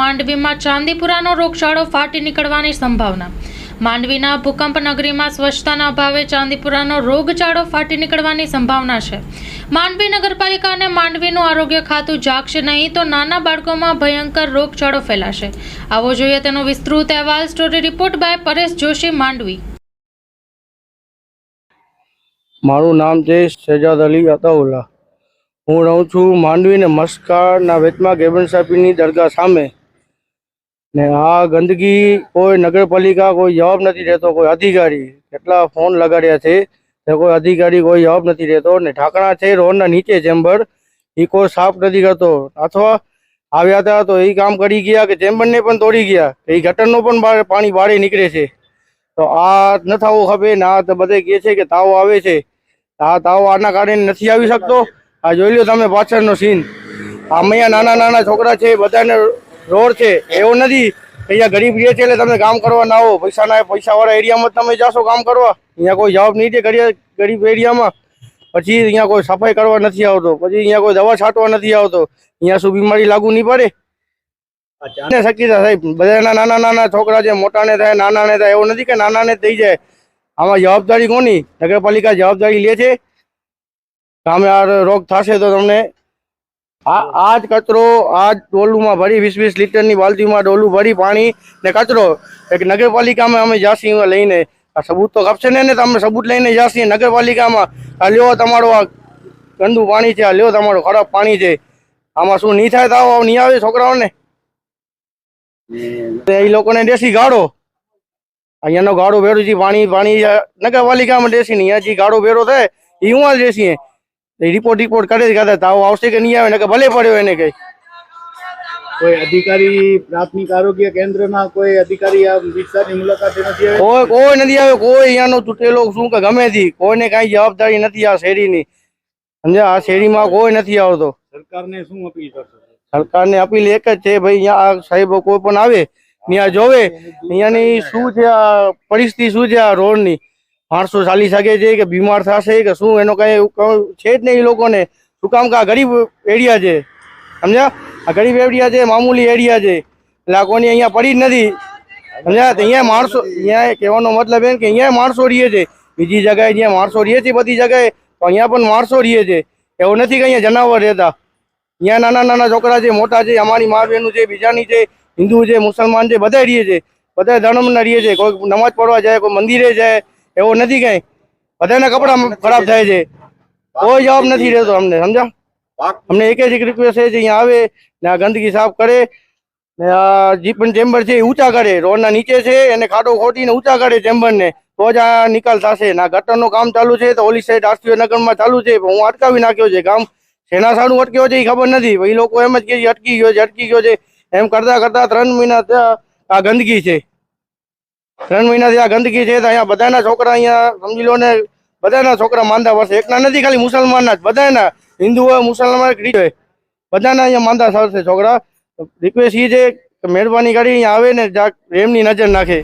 માંડવીમાં ચાંદીપુરાનો રોગચાળો ફાટી નીકળવાની સંભાવના. માંડવીના ભૂકંપ નગરીમાં સ્વચ્છતાના અભાવે ચાંદીપુરાનો રોગચાળો ફાટી નીકળવાની સંભાવના છે. માંડવી નગરપાલિકા અને માંડવીનું આરોગ્ય ખાતું જાગશે નહીં તો નાના બાળકોમાં ભયંકર રોગચાળો ફેલાશે. આવો જોઈએ તેનો વિસ્તૃત અહેવાલ. Story report by Paresh Joshi, Mandvi. મારું નામ છે શહેજાદ અલી અતાઉલ્લા હું રહું છું માંડવી મસ્કારના વેચમાં ગેબન સાહેબની દરગાહ સામે. ને આ ગંદકી કોઈ નગરપાલિકા કોઈ જવાબ નથી રહેતો કોઈ અધિકારી. કેટલા ફોન લગાડ્યા છે તે કોઈ અધિકારી કોઈ જવાબ નથી રહેતો ને ઢાંકણા છે, રોડના નીચે ચેમ્બર. એ કોઈ સાફ નથી કરતો. અથવા આવ્યા હતા તો એ કામ કરી ગયા કે ચેમ્બરને પણ તોડી ગયા. એ ગટરનો પણ પાણી બારે નીકળે છે. તો આ ન થવું ખપે ને આ તો બધે કહે છે કે તાવ આવે છે. આ તાવ આના કારણે નથી આવી શકતો. આ જોઈ લો તમે પાછળનો સીન અહીંયા નાના નાના છોકરા છે, બધાને રોડ છે, એવો નથી. અહીંયા ગરીબ રહે છે એટલે તમે કામ કરવા ના આવો. પૈસા ના પૈસાવાળા એરિયામાં તમે જાશો કામ કરવા. અહીંયા કોઈ જવાબ નહીં છે ગરીબ એરિયામાં. પછી અહીંયા કોઈ સફાઈ કરવા નથી આવતો. પછી અહીંયા કોઈ દવા છાંટવા નથી આવતો. અહીંયા શું બીમારી લાગુ નહીં પડે? ને શક્યતા સાહેબ. બધાના નાના નાના છોકરા છે, મોટાને થાય, નાનાને થાય, એવું નથી કે નાનાને થઈ જાય. આમાં જવાબદારી કોની? નગરપાલિકા જવાબદારી લે છે? સામે આ રોગ થશે તો તમને આ જ કચરો આ જ ડોલુમાં ભરી વીસ વીસ લીટરની બાલટીમાં ડોલું ભરી પાણી ને કચરો એક નગરપાલિકામાં અમે જાસી લઈને આ સબૂત તો કપશે ને તમે સબૂત લઈને જાસી નગરપાલિકામાં આ લ્યો તમારું આ ગંદુ પાણી છે આ લ્યો તમારું ખરાબ પાણી છે. આમાં શું નહીં થાય તાવ નહીં આવે છોકરાઓને? એ લોકોને દેશી ગાળો. અહીંયાનો ગાળો ભેરો છે પાણી પાણી નગરપાલિકામાં દેશી નહીં અહીંયા જે ગાળો ભેરો થાય એ હું દેશી રિપોર્ટ રિપોર્ટ કરે છે તાવ આવશે કે નહીં આવે? નકર ભલે પડ્યો એને કઈ. કોઈ અધિકારી પ્રાથમિક આરોગ્ય કેન્દ્રમાં કોઈ અધિકારી આ વિસ્તારની મુલાકાતે નથી કોઈ કોઈ નથી આવે કોઈ અહીંયાનો તૂટેલો શું કે ગમે થી? કોઈને કાંઈ જવાબદારી નથી આ શેરીની. સમજ્યા? આ શેરીમાં કોઈ નથી આવતો. સરકારને શું અપીલ કરશો? સરકારને અપીલ એક જ છે ભાઈ અહીંયા આ સાહેબો કોઈ પણ આવે ત્યાં જોવે. અહીંયાની શું છે આ પરિસ્થિતિ શું છે આ રોડની? માણસો ચાલી શકે છે કે બીમાર થશે કે શું, એનો કઈ છે જ નહીં એ લોકોને. શું કામ કે આ ગરીબ એરિયા છે. સમજ્યા? આ ગરીબ એરિયા છે, મામૂલી એરિયા છે. એટલે અહીંયા પડી જ નથી. સમજ્યા? અહીંયા માણસો, અહીંયા કહેવાનો મતલબ એમ કે અહીંયા માણસો રહીએ છે. બીજી જગાએ જ્યાં માણસો રહીએ છીએ બધી જગાએ તો અહીંયા પણ માણસો રહીએ છે. એવું નથી કે અહીંયા જનાવર રહેતા. અહીંયા નાના નાના છોકરા છે, મોટા છે, અમારી મા બહેનું છે, બીજાની છે, હિન્દુ છે, મુસલમાન છે બધા રહીએ છે. બધા ધર્મના રહીએ છે. કોઈ નમાજ પડવા જાય, કોઈ મંદિરે જાય એવું નથી કઈ. બધાના કપડા ખરાબ થાય છે. કોઈ જવાબ નથી રહેતો અમને સમજા અમને એક જ એક રિક્વેસ્ટ છે અહીંયા આવે ને આ ગંદકી સાફ કરે ને આ જે પણ ચેમ્બર છે એ ઊંચા કરે. રોડના નીચે છે, એને ખાડો ખોટીને ઊંચા કરે ચેમ્બરને તો જ આ નિકાલ થશે. ના ગટરનું કામ ચાલુ છે, તો ઓલી સાઈડ રાષ્ટ્રીય નગરમાં ચાલુ છે. હું અટકાવી નાખ્યો છે કામ. શેના સારું અટક્યો છે એ ખબર નથી. એ લોકો એમ જ કે અટકી ગયો છે, અટકી ગયો છે. એમ કરતા કરતા ત્રણ મહિના આ ગંદકી છે. ત્રણ મહિનાથી આ ગંદકી છે તો અહીંયા બધાના છોકરા અહીંયા, સમજી લો ને બધાના છોકરા માંદા પડશે એકના નથી ખાલી મુસલમાનના જ બધાના હિન્દુ હોય મુસલમાન હોય. બધાના અહીંયા માંદા થશે છોકરા. રિક્વેસ્ટ એ છે કે મહેરબાની કરી અહીંયા આવે ને જાક એમની નજર નાખે.